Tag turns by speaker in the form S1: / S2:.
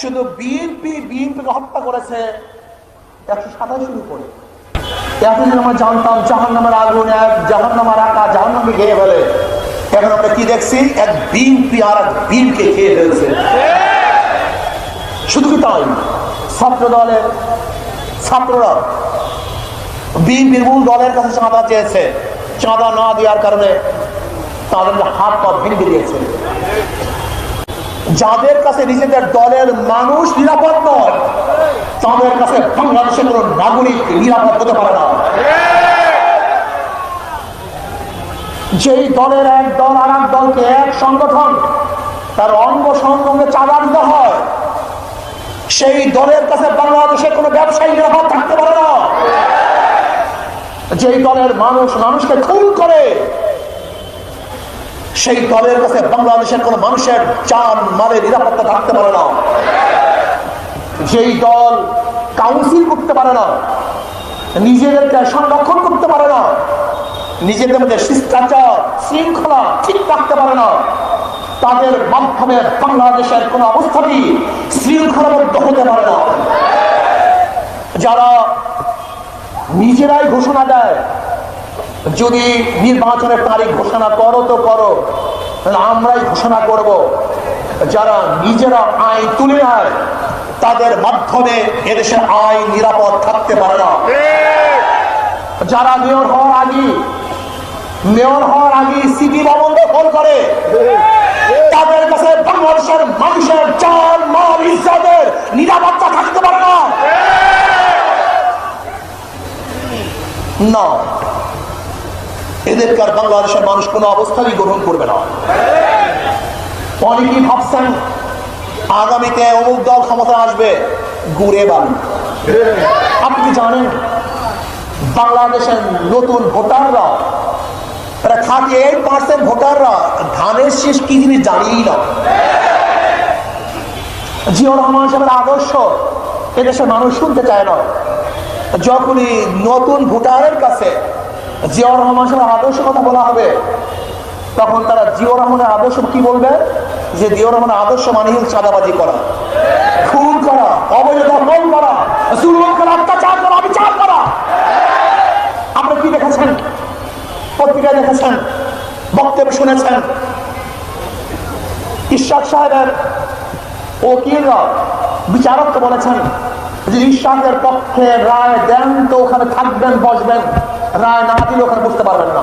S1: শুধু বিএনপি বিএনপিকে হত্যা করেছে একশো সাতাশের উপরে। এতদিন আমরা জানতাম জাহান নামের আগুন এক জাহান নামার আঁকা জাহান নামে গেয়ে ফেলে, এখন আমরা কি দেখছি? এক বিএনপি আর এক বিনকে খেয়ে ফেলছে। শুধু তাই? ছাত্র দলের ছাত্ররা বিএনপির মূল দলের কাছে চাঁদা চেয়েছে। চাঁদা না দেওয়ার কারণে তাদের হাত পা ভেঙে দিয়েছে। যাদের কাছে নিজেদের দলের মানুষ নিরাপদ নয়, তাদের কাছে বাংলাদেশের কোন নাগরিক নিরাপদ হতে পারে না। যেই দলের এক দল আর এক দলকে এক সংগঠন, তার অঙ্গ সংগঠনকে চাঁদা দিতে হয়, সেই দলের কাছে বাংলাদেশের কোনো ব্যবসায়ী নিরাপদ থাকতে পারে না। যেই দলের মানুষ মানুষকে খুন করে সেই দলের কাছে বাংলাদেশের কোন মানুষের চান, মালের নিরাপত্তা থাকতে পারে না। যেই দল কাউন্সিল করতে পারে না, নিজেদেরকে সংরক্ষণ করতে পারে না, নিজেদের মধ্যে শিষ্টাচার, শৃঙ্খলা ঠিক রাখতে পারে না, তাদের মাধ্যমে বাংলাদেশের কোন অবস্থাতেই শৃঙ্খলাবদ্ধ হতে পারে না। যারা নিজেরাই ঘোষণা দেয় যদি নির্বাচনের তারিখ ঘোষণা করো তো করো, তাহলে আমরাই ঘোষণা করব। যারা নিজেরা আইন তুলে নেয়, তাদের মাধ্যমে এদেশের আইন নিরাপদ থাকতে পারে না। যারা মেয়র হওয়ার আগে, মেয়র হওয়ার আগে সিটি ভবন দখল করে, তাদের কাছে বাংলাদেশের মানুষের চাল, মাল, ইজ্জতের নিরাপত্তা থাকতে পারে না। না। এদেরকে বাংলাদেশের মানুষ কোনো অবস্থাতেই গ্রহণ করবে না। অনেকেই ভাবছেন, আগামীতে অমুক দল ক্ষমতা আসবে, ঘুরে বালু আপনি জানেন, বাংলাদেশের নতুন ভোটাররা থার্টি এইট পার্সেন্ট ভোটাররা, ধানের শেষ কি জিনিস জানিই না। জিয়র রহমান আদর্শ, এদেশের মানুষ শুনতে চায় না। যখনই নতুন ভোটারের কাছে জিয়াউর রহমান আদর্শ কথা বলা হবে। তখন তারা জিয়াউর রহমানের আদর্শ কি বলবে? যে জিয়াউর রহমানের আদর্শ মানে হল চাঁদাবাজি করা, খুন করা, অবৈধ দখল করা করা অত্যাচার করা, বিচার করা। আপনি কি দেখেছেন? পত্রিকায় দেখেছেন? বক্তব্য শুনেছেন? ঈশ্বর সাহেবের ওকিলরা বিচারককে বলেছেন যে ঈশ্বরের পক্ষে রায় দেন তো ওখানে থাকবেন, বসবেন। রায় না দিলে ওখানে বুঝতে পারবেন না।